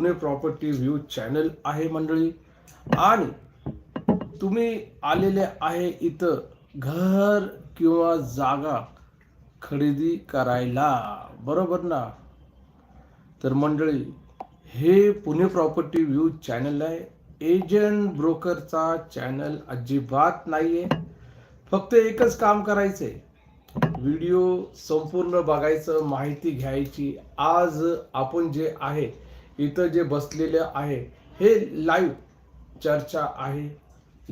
Pune property view channel आहे मंडळी. आणि तुम्ही आलेले आहे इथं घर किंवा जागा खरेदी करायला. बरोबर ना? तर मंडळी हे पुणे प्रॉपर्टी व्ह्यू चॅनल आहे. एजंट ब्रोकरचा चॅनल अजिबात नाहीये. फक्त एकच काम करायचंय. व्हिडिओ संपूर्ण बघायचं माहिती घ्यायची. आज आपण जे आहे इथं जे बसलेले आहे हे लाईव्ह चर्चा आहे.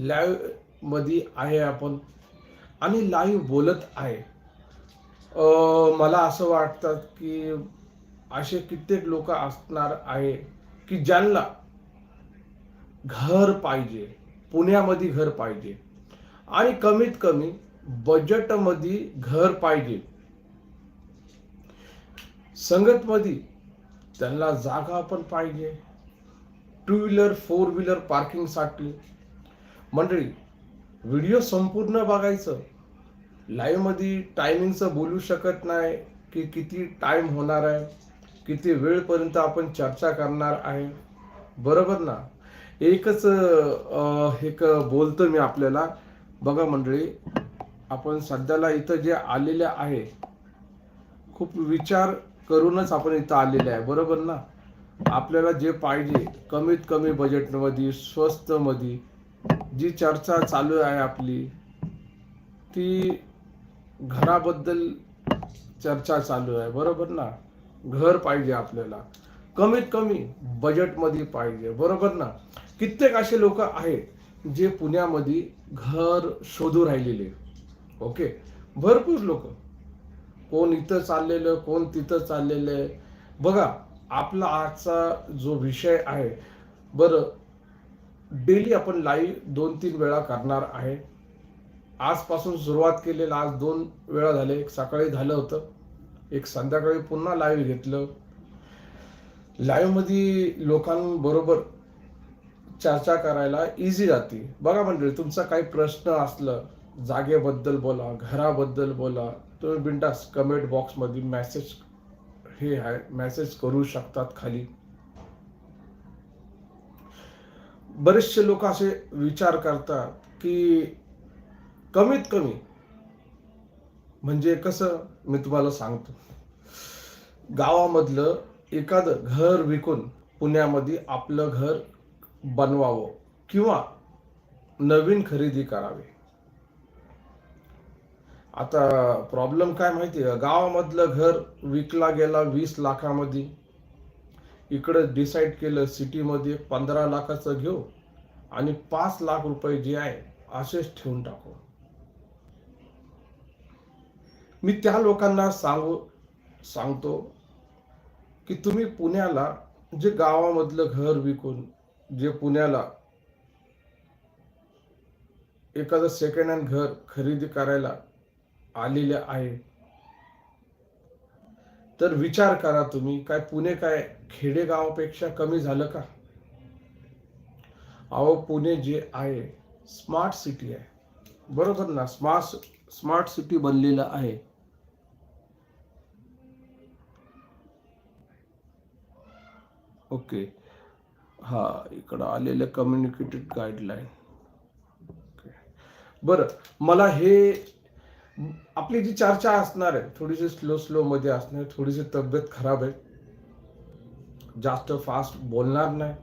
लाईव्हमध्ये आहे आपण. आणि लाईव्ह बोलत आहे. मला असं वाटतं की असे कित्येक लोक असणार आहे की ज्यांना घर पाहिजे पुण्यामध्ये घर पाहिजे. आणि कमीत कमी बजेटमध्ये घर पाहिजे. संगतमध्ये त्यांना जागा पण पाहिजे. टू व्हीलर फोर व्हीलर पार्किंगसाठी मंडळी व्हिडिओ संपूर्ण बघायचं. लाईव्हमध्ये टायमिंगचं बोलू शकत नाही की किती टाईम होणार आहे किती वेळपर्यंत आपण चर्चा करणार आहे. बरोबर ना? एकच एक बोलतो मी आपल्याला. बघा मंडळी आपण सध्याला इथं जे आलेले आहे खूप विचार करूनच आपण इथं आलेले आहे बरोबर ना? आपल्याला जे पाहिजे कमीत कमी बजेटमध्ये स्वस्तमध्ये जी चर्चा चालू आहे आपली ती घराबद्दल चर्चा चालू आहे बरोबर ना? घर पाहिजे आपल्याला. कमीत कमी बजेटमध्ये पाहिजे बरोबर ना? कित्येक असे लोक आहेत जे पुण्यामध्ये घर शोधू राहिलेले. ओके? भरपूर लोक. कोण इथं चाललेलं कोण तिथं चाललेलं आहे. बघा आपला आजचा जो विषय आहे बरं डेली आपण लाईव्ह दोन तीन वेळा करणार आहे. आजपासून सुरुवात केलेलं आज दोन वेळा झाले. एक सकाळी झालं होतं एक संध्याकाळी पुन्हा लाईव्ह घेतलं. लाईव्हमध्ये लोकांबरोबर चर्चा करायला इझी जाते. बघा म्हणजे तुमचा काही प्रश्न असलं जागेबद्दल बोला घराबद्दल बोला तुम्ही बिंदास कमेंट बॉक्समध्ये मेसेज हे आहे. मेसेज करू शकतात खाली. बरेचसे लोक असे विचार करतात की कमीत कमी म्हणजे कसं? मी तुम्हाला सांगतो. गावामधलं एखादं घर विकून पुण्यामध्ये आपलं घर बनवावं किंवा नवीन खरेदी करावी. आता प्रॉब्लेम काय माहिती आहे? गावामधलं घर विकला गेला वीस लाखामध्ये. इकडं डिसाईड केलं सिटीमध्ये पंधरा लाखाचं घेऊ आणि पाच लाख रुपये जे आहे असेच ठेवून टाकू. मी त्या लोकांना सांगू सांगतो की तुम्ही पुण्याला जे गावामधलं घर विकून जे पुण्याला एखादं सेकंड हँड घर खरेदी करायला आलेले आहे. तर विचार करा तुम्ही काय पुणे काय खेडेगावापेक्षा कमी झालं का? अहो पुणे जे आहे स्मार्ट सिटी आहे. बरोबर ना? स्मार्ट स्मार्ट सिटी बनलेलं आहे. ओके हा इकडं आलेलं कम्युनिकेटेड गाईडलाईन बरं मला हे आपली जी चर्चा असणार आहे थोडीशी स्लो स्लो मध्ये असणार आहे थोडीशी तब्येत खराब आहे. जास्त फास्ट बोलणार नाही.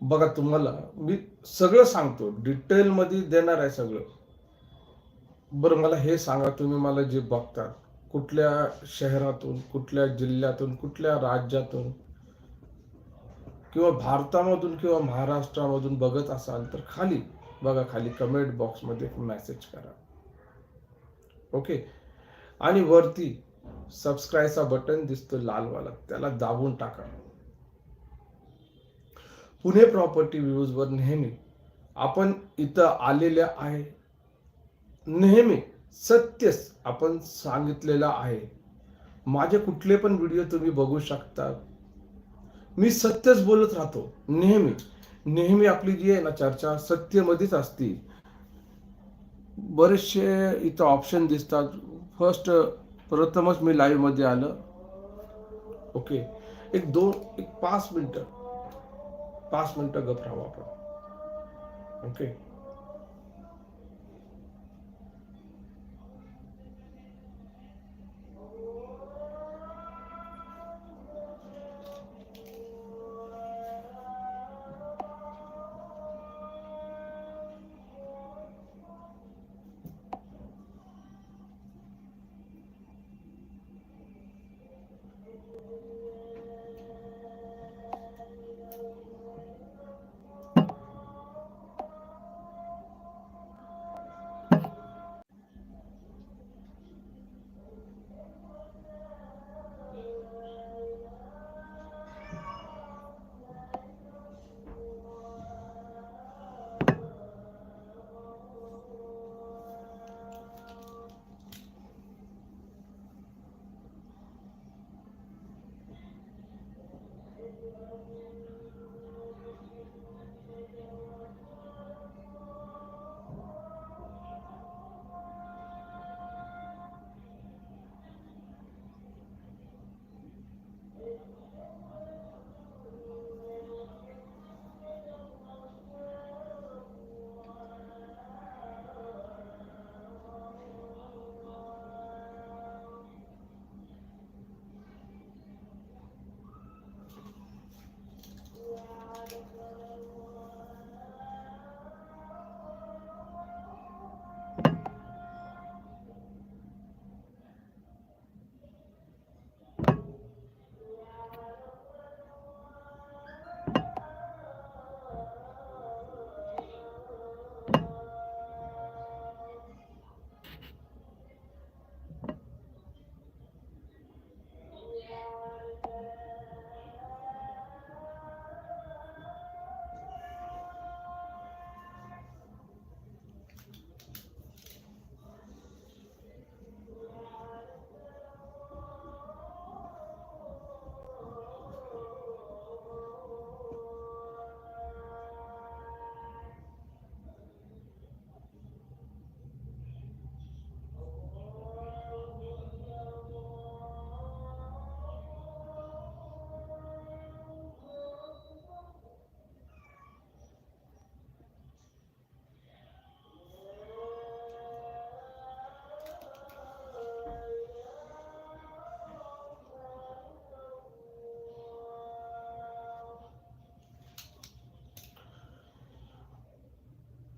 बघा तुम्हाला मी सगळं सांगतो डिटेलमध्ये देणार आहे सगळं. बरं मला हे सांगा तुम्ही मला जे बघता कुठल्या शहरातून कुठल्या जिल्ह्यातून कुठल्या राज्यातून किंवा भारतामधून किंवा महाराष्ट्रामधून बघत असाल तर खाली बघा खाली कमेंट बॉक्समध्ये मेसेज करा. ओके आणि वरती सबस्क्राईबचा बटन दिसतो लालवाला. त्याला दाबून टाका. पुणे प्रॉपर्टी वर नेहमी आपण इथं आलेल्या आहे. नेहमी सत्यच आपण सांगितलेलं आहे. माझे कुठले पण व्हिडिओ तुम्ही बघू शकता. मी सत्यच बोलत राहतो. नेहमी. नेहमी आपली जी आहे ना चर्चा सत्यमध्येच असते. बरेचसे इथं ऑप्शन दिसतात. फर्स्ट प्रथमच मी लाईव्हमध्ये आलं. ओके एक दोन एक पाच मिनटं. पाच मिनटं गप राहू आपण. ओके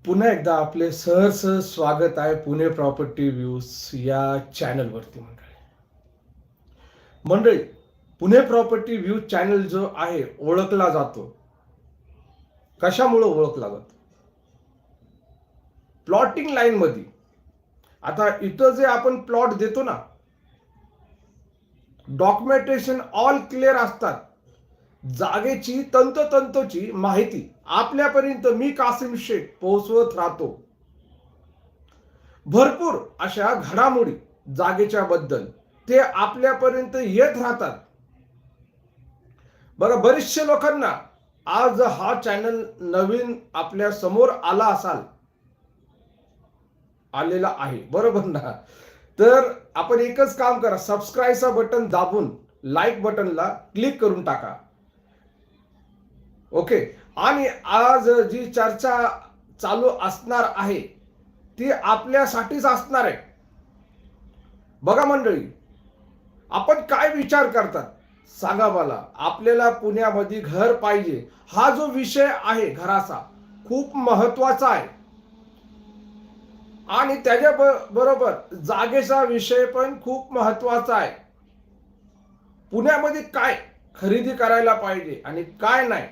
पुन्हा एकदा आपले सहर्ष स्वागत आहे पुणे प्रॉपर्टी व्ह्यूज या चॅनलवरती मंडळी. मंडळी पुणे प्रॉपर्टी व्ह्यूज चॅनल जो आहे ओळखला जातो. कशामुळे ओळखला जातो? प्लॉटिंग लाईन मध्ये आता इथं जे आपण प्लॉट देतो ना डॉक्युमेंटेशन ऑल क्लिअर असतात. जागेची तंतोतंतोची माहिती आपल्यापर्यंत मी कासिम शेख पोहोचवत राहतो. भरपूर अशा घडामोडी जागेच्या बद्दल ते आपल्यापर्यंत येत राहतात. बरं बरेचशे लोकांना आज हा चॅनल नवीन आपल्यासमोर आला असाल. आलेला आहे बरोबर ना? तर आपण एकच काम करा सबस्क्राईबचा बटन दाबून लाईक बटनला क्लिक करून टाका. ओके. आणि आज जी चर्चा चालू असणार आहे ती आपल्यासाठीच असणार आहे. बघा मंडळी आपण काय विचार करतात? सांगा मला आपल्याला पुण्यामध्ये घर पाहिजे हा जो विषय आहे घराचा खूप महत्त्वाचा आहे. आणि त्याच्या बरोबर जागेचा विषय पण खूप महत्त्वाचा आहे. पुण्यामध्ये काय खरेदी करायला पाहिजे आणि काय नाही?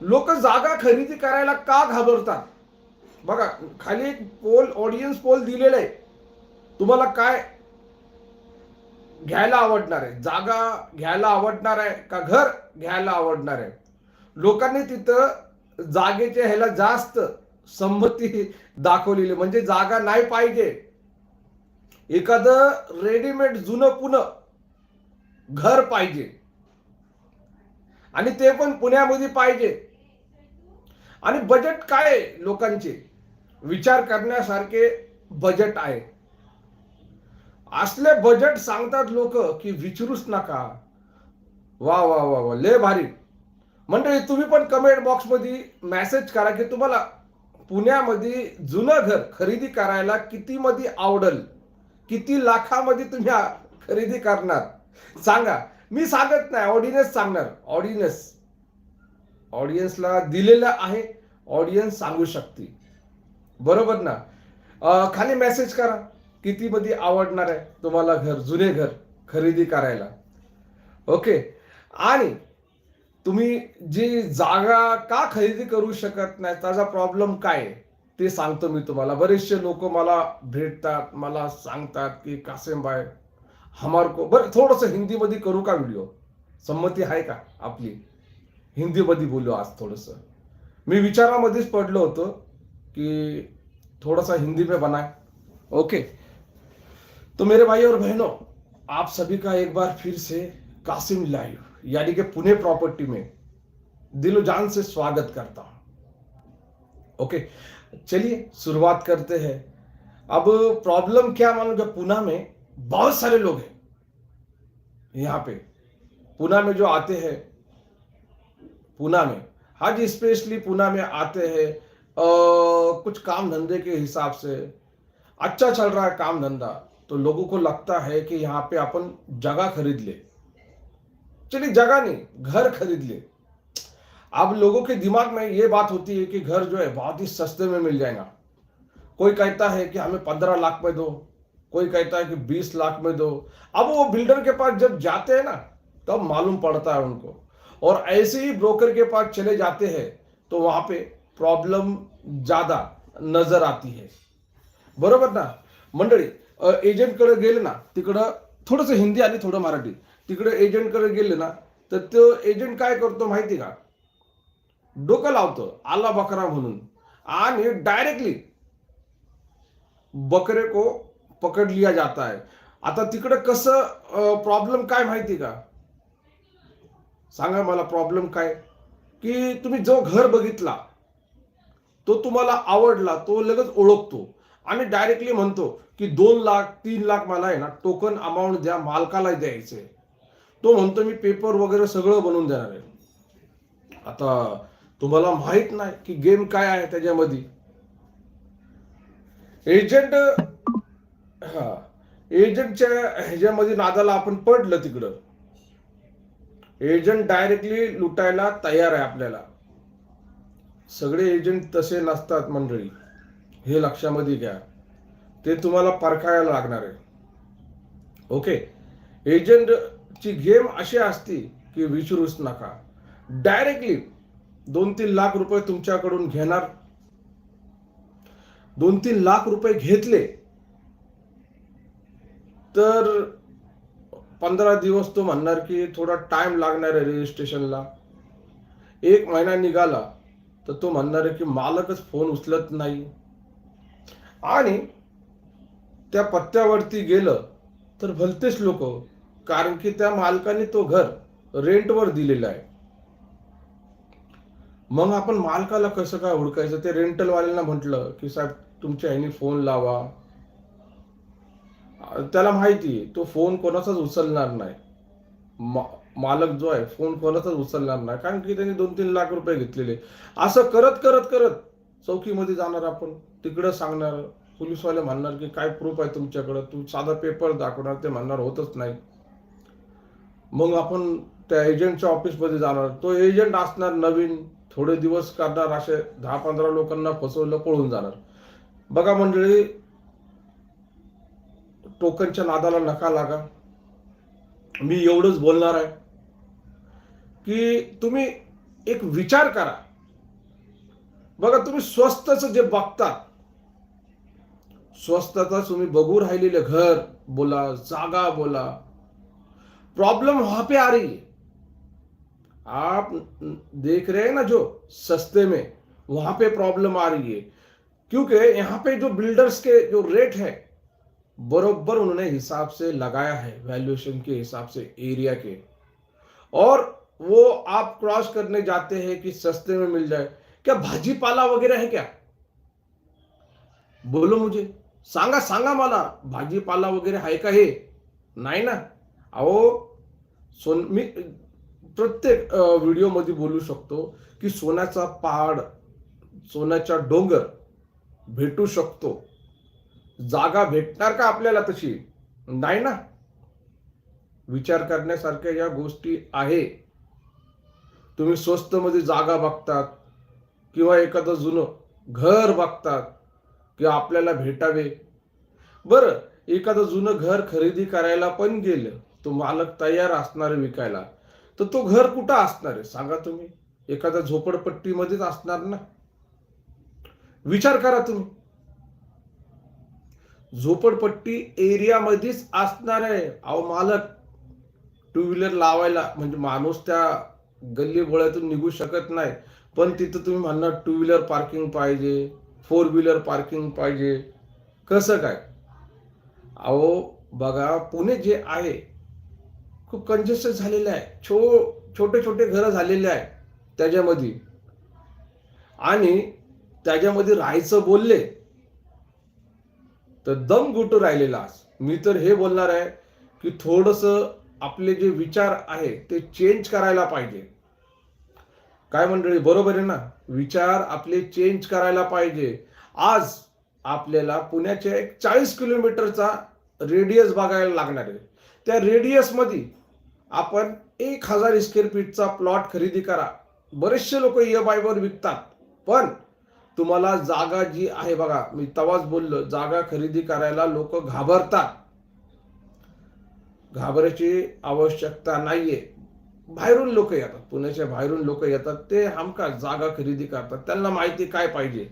लोक जागा खरेदी करायला का घाबरतात? बघा खाली एक पोल ऑडियन्स पोल दिलेला आहे. तुम्हाला काय घ्यायला आवडणार आहे? जागा घ्यायला आवडणार आहे का घर घ्यायला आवडणार आहे? लोकांनी तिथं जागेच्या ह्याला जास्त संमती दाखवलेली म्हणजे जागा नाही पाहिजे. एखादं रेडीमेड जुनं पुणं घर पाहिजे. आणि ते पण पुण्यामध्ये पाहिजे. आणि बजेट काय आहे लोकांचे? विचार करण्यासारखे बजेट आहे. असले बजेट सांगतात लोक की विचारूच नका. वा वा वा वा लय भारी. मंडळी तुम्ही पण कमेंट बॉक्समध्ये मेसेज करा की तुम्हाला पुण्यामध्ये जुनं घर खरेदी करायला किती मध्ये आवडल? किती लाखामध्ये तुम्ही खरेदी करणार? सांगा. मी सांगत नाही ऑडियन्स सांगणार. ऑडियन्स ऑडियन्सला दिलेलं आहे. ऑडियन्स सांगू शकते बरोबर ना? खाली मेसेज करा. किती मध्ये आवडणार आहे तुम्हाला घर जुने घर खरेदी करायला. ओके आणि तुम्ही जी जागा का खरेदी करू शकत नाही त्याचा प्रॉब्लेम काय आहे? ते सांगतो मी तुम्हाला. बरेचसे लोक मला भेटतात मला सांगतात की कासेम बाय हमार को बरं थोडंसं हिंदीमध्ये करू का व्हिडिओ संमती आहे का आपली? हिंदीमध्ये बोलू आज थोडस. मी विचारामध्येच पडलो होतो की थोड़ा सा हिंदी में बनाए ओके. तो मेरे भाई और बहनों, आप सभी का एक बार फिर से कासिम लाइव यानी कि पुणे प्रॉपर्टी में दिलो जान से स्वागत करता हूँ. ओके. चलिए, शुरुआत करते हैं. अब प्रॉब्लम क्या मालूम पुणे में बहुत सारे लोग हैं. यहाँ पे. पुणे में जो आते हैं पुणे में। हाँ जी स्पेशली पूना में आते हैं कुछ काम धंधे के हिसाब से। अच्छा चल रहा है काम धंधा तो लोगों को लगता है कि यहाँ पे अपन जगह खरीद ले। चलिए, जगह नहीं, घर खरीद ले। अब लोगों के दिमाग में ये बात होती है कि घर जो है बहुत ही सस्ते में मिल जाएगा। कोई कहता है कि हमें पंद्रह लाख में दो, कोई कहता है कि बीस लाख में दो। अब वो बिल्डर के पास जब जाते हैं ना, तब तो मालूम पड़ता है उनको। और ऐसे ही ब्रोकर के पास चले जाते हैं तो वहाँ पे प्रॉब्लम ज़्यादा नज़र आती है। बरोबर ना? मंडळी एजंटकडे गेले ना, तिकडं थोडंसं हिंदी आणि थोडं मराठी. तिकडे एजंटकडे गेले ना, तर तो एजंट काय करतो माहिती का? डोकं लावतो, आला बकरा म्हणून. आणि डायरेक्टली बकरे को पकड लिया जाता है. आता तिकडे कसं प्रॉब्लेम काय माहिती का? सांगा मला प्रॉब्लेम काय? की तुम्ही जो घर बघितला तो तुम्हाला आवडला तो लगेच ओळखतो. आणि डायरेक्टली म्हणतो की दोन लाख तीन लाख मला आहे ना टोकन अमाऊंट द्या मालकाला द्यायचे. तो म्हणतो मी पेपर वगैरे सगळं बनवून देणार आहे. आता तुम्हाला माहीत नाही की गेम काय आहे त्याच्यामध्ये. एजंट हा एजंटच्या ह्याच्यामध्ये नादाला आपण पडलं तिकडं. एजंट डायरेक्टली लुटायला तयार आहे आपल्याला. सगळे एजंट तसे नसतात मंडळी. हे लक्षामध्ये घ्या. ते तुम्हाला परखायला लागणार आहे. ओके? एजंटची गेम अशी असती की विचारूच नका. डायरेक्टली दोन तीन लाख रुपये तुमच्याकडून घेणार. दोन तीन लाख रुपये घेतले. तर पंधरा दिवस तो म्हणणार की थोडा टाइम लागणार आहे रजिस्ट्रेशनला एक महिना निघाला तर तो म्हणणार आहे की मालकच फोन उचलत नाही. आणि त्या पत्त्यावरती गेलं तर भलतेच लोक कारण की त्या मालकाने तो घर रेंटवर दिलेला आहे. मग आपण मालकाला कसं काय ओळखायचं ते रेंटलवाल्यांना म्हटलं की साहेब तुमच्या ह्यानी फोन लावा. त्याला माहिती आहे तो फोन कोणाचाच उचलणार नाही. मा- मालक जो आहे फोन कोणाचाच उचलणार नाही. कारण की त्यांनी दोन तीन लाख रुपये घेतलेले. असं करत करत करत चौकीमध्ये जाणार आपण. तिकडं सांगणार पोलीसवाले म्हणणार की काय प्रूफ आहे तुमच्याकडं? तू साधा पेपर दाखवणार ते म्हणणार होतच नाही. मग आपण त्या एजंटच्या ऑफिसमध्ये जाणार. तो एजंट असणार नवीन थोडे दिवस करणार असे दहा पंधरा लोकांना फसवलं पळून जाणार. बघा मंडळी टोकनच्या नादाला नका लागा. मी एवढंच बोलणार आहे की तुम्ही एक विचार करा. बघा तुम्ही स्वस्तच जे बघता स्वस्तता तुम्ही बघू राहिलेलं घर बोला जागा बोला. प्रॉब्लम वहां पे आ रही है. आप देख रहे हैं ना जो सस्ते में वहां पे प्रॉब्लम आ रही है. क्योंकि यहाँ पे जो बिल्डर्स के जो रेट है बरोबर उन्होंने हिसाब से लगाया है वैल्यूएशन के हिसाब से एरिया के। और वो आप क्रॉस करने जाते हैं कि सस्ते में मिल जाए। क्या भाजी पाला वगैरह है क्या? बोलो मुझे। सांगा सांगा मला भाजीपाला वगैरे आहे का हे? नाही ना? अहो सोन मी प्रत्येक अ, व्हिडिओमध्ये बोलू शकतो की सोन्याचा पहाड सोन्याचा डोंगर भेटू शकतो. जागा भेटणार का आपल्याला तशी? नाही ना. विचार करण्यासारख्या या गोष्टी आहे. तुम्ही स्वस्त मध्ये जागा बघतात किंवा एखादं जुनं घर बघतात किंवा आपल्याला भेटावे. बरं एखादं जुनं घर खरेदी करायला पण गेलं तो मालक तयार असणार विकायला. तर तो घर कुठं असणार आहे? सांगा तुम्ही. एखाद्या झोपडपट्टीमध्येच असणार ना. विचार करा तुम्ही. झोपडपट्टी एरियामध्येच असणार आहे. अहो मालक टू व्हीलर लावायला म्हणजे माणूस त्या गल्ली गोळ्यातून निघू शकत नाही. पण तिथं तुम्ही म्हणणार टू व्हीलर पार्किंग पाहिजे फोर व्हीलर पार्किंग पाहिजे. कसं काय? अहो बघा पुणे जे आहे खूप कंजेस्टेड झालेलं आहे. छो छोटे छोटे घरं झालेले आहे त्याच्यामध्ये. आणि त्याच्यामध्ये राहायचं बोलले तर दम गुटू राहिलेला मी तर हे बोलणार आहे की थोडस आपले जे विचार आहे ते चेंज करायला पाहिजे. काय मंडळी बरोबर आहे ना? विचार आपले चेंज करायला पाहिजे. आज आपल्याला पुण्याच्या एक चाळीस किलोमीटरचा रेडियस बघायला लागणार आहे. त्या रेडियसमध्ये आपण एक हजार स्क्वेअर फीटचा प्लॉट खरेदी करा. बरेचसे लोक ई वर विकतात. पण तुम्हाला जागा जी आहे बघा मी तवाच बोललो जागा खरेदी करायला लोक घाबरतात. घाबरायची आवश्यकता नाहीये. बाहेरून लोक येतात पुण्याच्या बाहेरून लोक येतात ते हमखास जागा खरेदी करतात. त्यांना माहिती काय पाहिजे?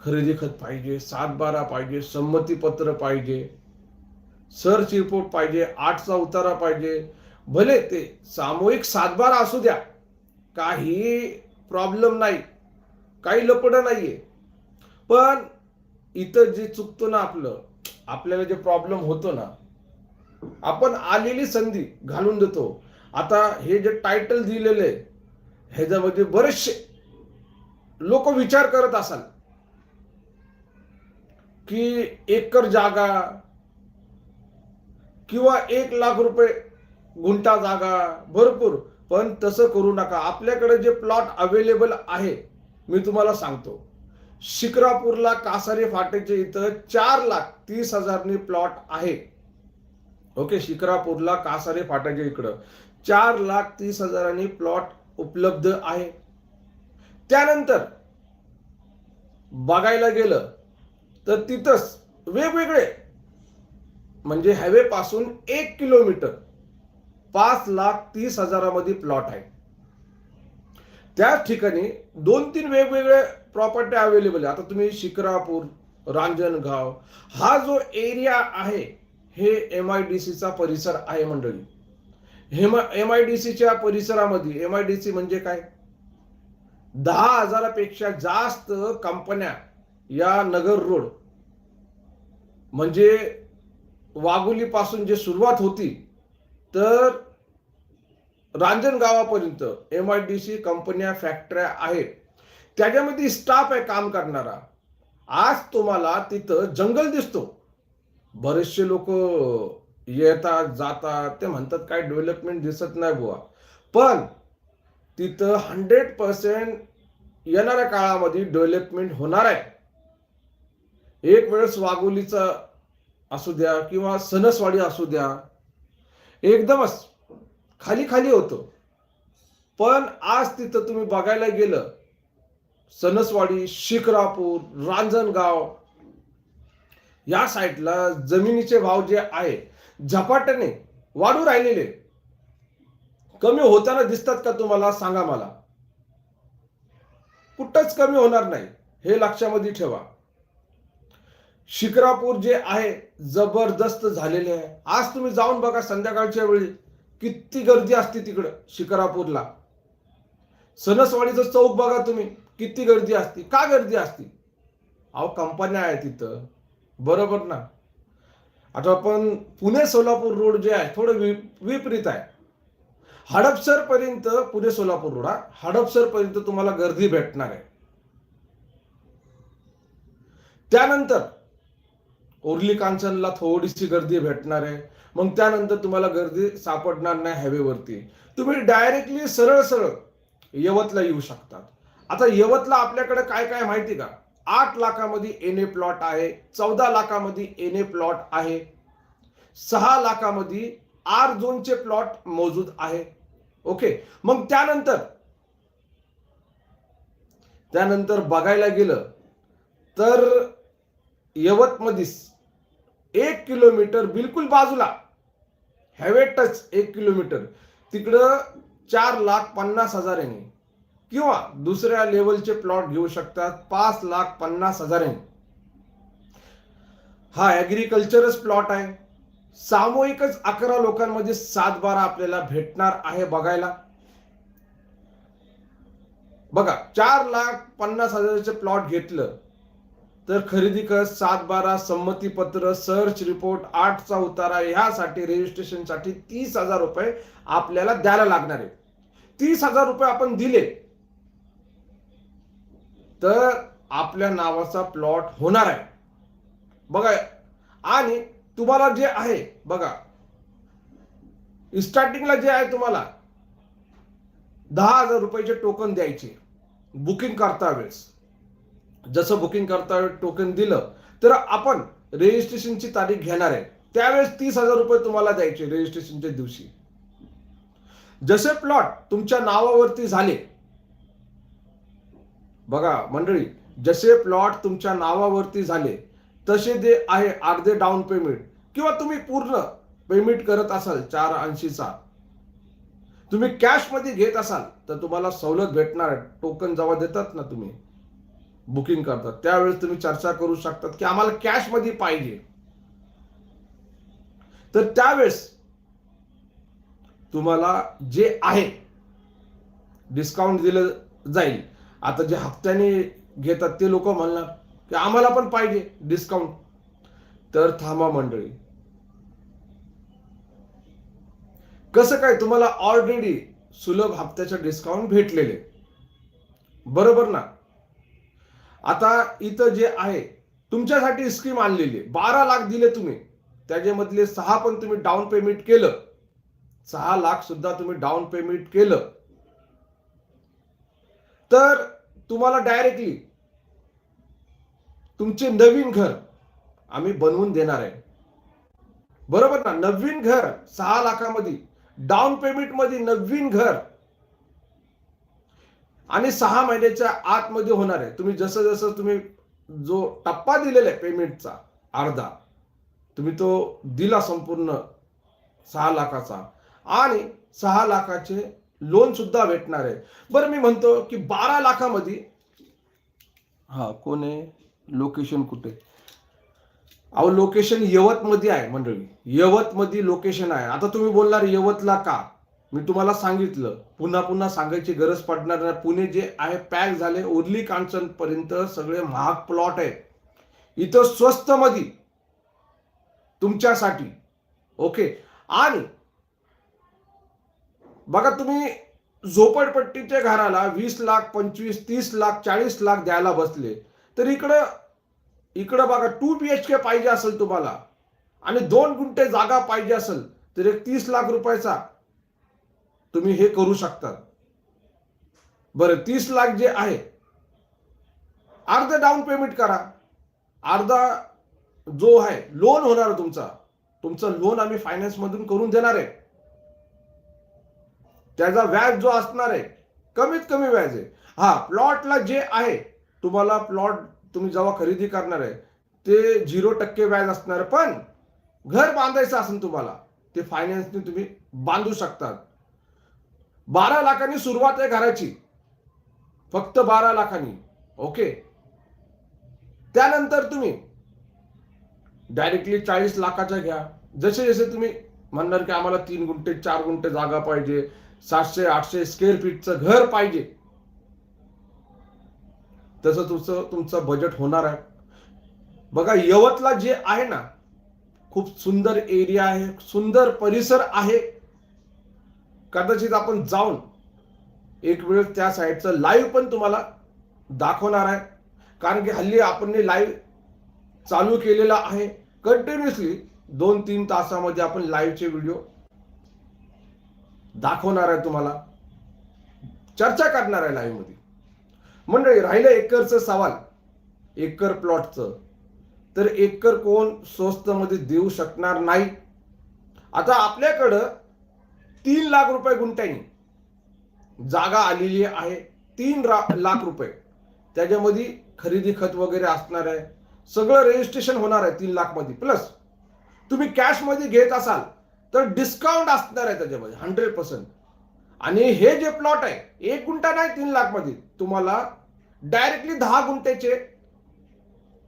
खरेदी खत पाहिजे सातबारा पाहिजे संमतीपत्र पाहिजे सर्च रिपोर्ट पाहिजे आठचा उतारा पाहिजे. भले ते सामूहिक सातबारा असू द्या काही प्रॉब्लेम नाही. काही लपडं नाहीये. पण इथं जे चुकतो ना आपलं आपल्याला जे प्रॉब्लेम होतो ना आपण आलेली संधी घालून देतो. आता हे जे टायटल दिलेलं आहे ह्याच्यामध्ये बरेचसे लोक विचार करत असाल की एकर जागा किंवा एक लाख रुपये गुंठा जागा भरपूर पण तसं करू नका. आपल्याकडे जे प्लॉट अवेलेबल आहे मी तुम्हाला सांगतो. शिक्रापूरला कासारी फाटेचे इथं चार लाख तीस हजारनी प्लॉट आहे. ओके शिक्रापूरला कासारी फाट्याच्या इकडं चार लाख तीस हजारांनी प्लॉट उपलब्ध आहे. त्यानंतर बघायला गेलं तर तिथंच वेगवेगळे म्हणजे हायवे पासून एक किलोमीटर पाच लाख तीस हजारामध्ये प्लॉट आहे त्याच ठिकाणी दोन तीन वेगवेगळे प्रॉपर्टी अवेलेबल आहे. आता तुम्ही शिक्रापूर रांजणगाव हा जो एरिया आहे हे एम आय डी सीचा परिसर आहे मंडळी. हेम एम आय डी सीच्या परिसरामध्ये एम आय डी सी म्हणजे काय? दहा हजारापेक्षा जास्त कंपन्या या नगर रोड म्हणजे वाघोलीपासून जे सुरुवात होती तर रांजणगावापर्यंत एम आय डी सी कंपन्या फॅक्टऱ्या आहेत. त्याच्यामध्ये स्टाफ आहे काम करणारा. आज तुम्हाला तिथं जंगल दिसतो. बरेचसे लोक येतात जातात. ते म्हणतात काय डेव्हलपमेंट दिसत नाही बुवा. पण तिथं हंड्रेड पर्सेंट येणाऱ्या काळामध्ये डेव्हलपमेंट होणार आहे. एक वेळेस वाघोलीचा असू द्या किंवा सणसवाडी असू द्या एकदमच खाली खाली होतं. पण आज तिथं तुम्ही बघायला गेलं सणसवाडी शिक्रापूर रांजणगाव या साईडला जमिनीचे भाव जे आहे झपाट्याने वाढू राहिलेले. कमी होताना दिसतात का तुम्हाला? सांगा मला. कुठंच कमी होणार नाही हे लक्षामध्ये ठेवा. शिक्रापूर जे आहे जबरदस्त झालेले आहे. आज तुम्ही जाऊन बघा संध्याकाळच्या वेळी. किती गर्दी असते तिकडं? शिकारापूरला. सणसवाडीचं चौक बघा तुम्ही. किती गर्दी असते. का गर्दी असते? अहो कंपन्या आहे तिथं. बरोबर ना? आता आपण पुणे सोलापूर रोड जे आहे थोडं वि विपरीत आहे. हडपसर पर्यंत पुणे सोलापूर रोड हा. हडपसर पर्यंत तुम्हाला गर्दी भेटणार आहे. त्यानंतर ओरली कांचनला थोडीशी गर्दी भेटणार आहे. मग त्यानंतर तुम्हाला गर्दी सापडणार नाही हायवेवरती तुम्ही डायरेक्टली सरळ सरळ यवतला येऊ शकतात. आता यवतला आपल्याकडे काय काय माहिती का? आठ लाखामध्ये एन ए प्लॉट आहे चौदा लाखामध्ये एन ए प्लॉट आहे सहा लाखामध्ये आर झोनचे प्लॉट मौजूद आहे. ओके? मग त्यानंतर त्यानंतर बघायला गेलं तर यवतमध्येच एक किलोमीटर बिलकुल बाजूला. हॅवे टच एक किलोमीटर. तिकडं चार लाख पन्नास हजारांनी. किंवा दुसऱ्या लेवलचे प्लॉट घेऊ शकतात पाच लाख पन्नास हजारांनी. हा ऍग्रिकल्चरच प्लॉट आहे. सामूहिकच अकरा लोकांमध्ये सात बारा आपल्याला भेटणार आहे बघायला. बघा चार लाख पन्नास हजाराचे प्लॉट घेतलं तर खरेदी कर सात बारा संमती पत्र सर्च रिपोर्ट आठचा उतारा ह्यासाठी रजिस्ट्रेशनसाठी तीस हजार रुपये आपल्याला द्यायला लागणार आहे. तीस हजार रुपये आपण दिले तर आपल्या नावाचा प्लॉट होणार आहे. बघा आणि तुम्हाला जे आहे बघा स्टार्टिंगला जे आहे तुम्हाला दहा हजार रुपयाचे टोकन द्यायचे बुकिंग करता वेळेस. जसं बुकिंग करता टोकन दिलं तर आपण रजिस्ट्रेशनची तारीख घेणार आहे. त्यावेळेस तीस हजार रुपये तुम्हाला द्यायचे रजिस्ट्रेशनच्या दिवशी. जसे प्लॉट तुमच्या नावावरती झाले. बघा मंडळी जसे प्लॉट तुमच्या नावावरती झाले तसे जे आहे अर्धे डाऊन पेमेंट किंवा तुम्ही पूर्ण पेमेंट करत असाल चार ऐंशीचा. तुम्ही कॅशमध्ये घेत असाल तर तुम्हाला सवलत भेटणार. टोकन जेव्हा देतात ना तुम्ही. बुकिंग करतात. त्यावेळेस तुम्ही चर्चा करू शकतात की आम्हाला कॅशमध्ये पाहिजे. तर त्यावेळेस तुम्हाला जे आहे डिस्काउंट दिलं जाईल. आता जे हप्त्याने घेतात ते लोक म्हणणार की आम्हाला पण पाहिजे डिस्काउंट तर थांबा मंडळी. कसं काय तुम्हाला ऑलरेडी सुलभ हप्त्याचे डिस्काउंट भेटलेले? बरोबर ना? आता इथं जे आहे तुमच्यासाठी स्कीम आणलेली आहे. बारा लाख दिले तुम्ही. त्याच्यामधले सहा पण तुम्ही डाऊन पेमेंट केलं. सहा लाख सुद्धा तुम्ही डाऊन पेमेंट केलं. तर तुम्हाला डायरेक्टली तुमचे नवीन घर आम्ही बनवून देणार आहे. बरोबर ना? नवीन घर सहा लाखामध्ये. डाऊन पेमेंटमध्ये नवीन घर आणि सहा महिन्याच्या आतमध्ये होणार आहे. तुम्ही जसं जसं तुम्ही जो टप्पा दिलेला आहे पेमेंटचा अर्धा तुम्ही तो दिला संपूर्ण सहा लाखाचा. आणि सहा लाखाचे लोन सुद्धा भेटणार आहे. बरं मी म्हणतो की बारा लाखामध्ये हा कोण आहे? लोकेशन कुठे? अहो लोकेशन यवतमध्ये आहे मंडळी. यवतमध्ये लोकेशन आहे. आता तुम्ही बोलणार यवतला का? मी तुम्हाला सांगितलं पुन्हा पुन्हा सांगायची गरज पडणार नाही. पुणे जे आहे पॅक झाले उर्ली कांचन पर्यंत सगळे महाग प्लॉट आहेत. इथं स्वस्त मधी. तुमच्यासाठी. ओके? आणि बघा तुम्ही झोपडपट्टीच्या घराला वीस लाख पंचवीस तीस लाख चाळीस लाख द्यायला बसले. तर इकडं इकडं बघा टू बी एच के पाहिजे असेल तुम्हाला. आणि दोन गुंठे जागा पाहिजे असेल तर एक तीस लाख रुपयाचा. तुम्ही हे करू शकता. बरं तीस लाख जे आहे अर्ध डाऊन पेमेंट करा. अर्धा जो आहे लोन होणार तुमचा. तुमचं लोन आम्ही फायनान्स मधून करून देणार आहे. त्याचा व्याज जो असणार आहे कमीत कमी व्याज आहे. हा प्लॉटला जे आहे तुम्हाला प्लॉट तुम्ही जेव्हा खरेदी करणार आहे ते झिरो टक्के व्याज असणार. आहे. पण घर बांधायचं असेल तुम्हाला ते फायनान्सने तुम्ही बांधू शकतात. बारा लाखांनी सुरुवात आहे घराची. फक्त बारा लाखांनी. ओके? त्यानंतर तुम्ही डायरेक्टली चाळीस लाखाच्या घ्या. जसे जसे तुम्ही म्हणणार की आम्हाला तीन गुंठे चार गुंठे जागा पाहिजे सातशे आठशे स्क्वेअर फीटचं घर पाहिजे. तसं तुमचं तुमचं बजेट होणार आहे. बघा यवतला जे आहे ना खूप सुंदर एरिया आहे सुंदर परिसर आहे. कदाचित आपण जाऊन एक वेळ त्या साईडचं लाईव्ह पण तुम्हाला दाखवणार आहे. कारण की हल्ली आपण लाईव्ह चालू केलेला आहे. कंटिन्युअसली दोन तीन तासामध्ये आपण लाईव्हचे व्हिडिओ दाखवणार आहे तुम्हाला. चर्चा करणार आहे लाईव्हमध्ये. मंडळी राहिलं एकरचं सवाल. एकर प्लॉटचं तर एकर कोण स्वस्त मध्ये देऊ शकणार नाही? आता आपल्याकडं तीन लाख रुपये गुंठ्यांनी. जागा आलेली आहे तीन लाख रुपये. त्याच्यामध्ये खरेदी खत वगैरे असणार आहे. सगळं रजिस्ट्रेशन होणार आहे तीन लाखमध्ये प्लस तुम्ही कॅशमध्ये घेत असाल तर डिस्काउंट असणार आहे त्याच्यामध्ये हंड्रेड पर्सेंट आणि हे जे प्लॉट आहे एक गुंठा नाही तीन लाखमध्ये तुम्हाला डायरेक्टली दहा गुंठ्याचे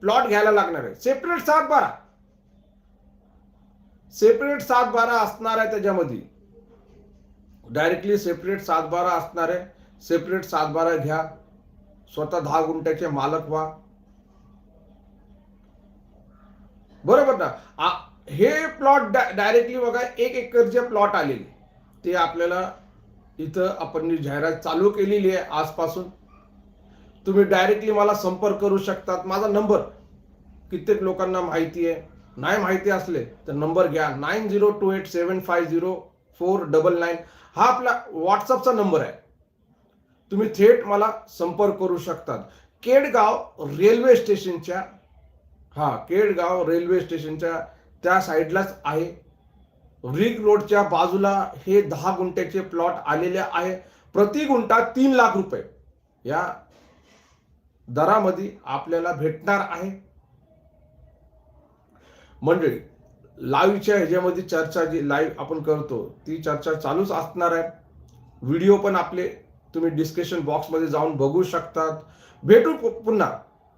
प्लॉट घ्यायला लागणार आहे. सेपरेट सात बारा. सेपरेट सात बारा असणार आहे त्याच्यामध्ये. डायरेक्टली सेपरेट सातबारा असणार आहे. सेपरेट सातबारा घ्या. स्वतः दहा गुंठ्याचे मालक व्हा. बरोबर ना? आ- हे प्लॉट डायरेक्टली बघा एक एकरचे प्लॉट आलेले ते आपल्याला इथं आपण जाहिरात चालू केलेली आहे आजपासून. तुम्ही डायरेक्टली मला संपर्क करू शकतात. माझा नंबर कित्येक लोकांना माहिती आहे. नाही माहिती असले तर नंबर घ्या. Nine zero two eight seven five zero four double nine हा आपला व्हॉट्सअपचा नंबर आहे. तुम्ही थेट मला संपर्क करू शकतात. केडगाव रेल्वे स्टेशनच्या हा केडगाव रेल्वे स्टेशनच्या त्या साईडलाच आहे. रिग रोडच्या बाजूला हे दहा गुंठ्याचे प्लॉट आलेले आहे. प्रति गुंठा तीन लाख रुपये या दरामध्ये आपल्याला भेटणार आहे. मंडळी लाईव्हच्या ह्याच्यामध्ये चर्चा जी लाईव्ह आपण करतो ती चर्चा चालूच असणार आहे. व्हिडिओ पण आपले तुम्ही डिस्कशन बॉक्समध्ये जाऊन बघू शकतात. भेटू पुन्हा.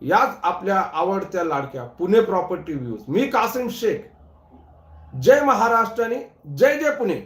याच आपल्या आवडत्या लाडक्या पुणे प्रॉपर्टी व्ह्यूज मी कासिम शेख. जय महाराष्ट्र आणि जय जय पुणे.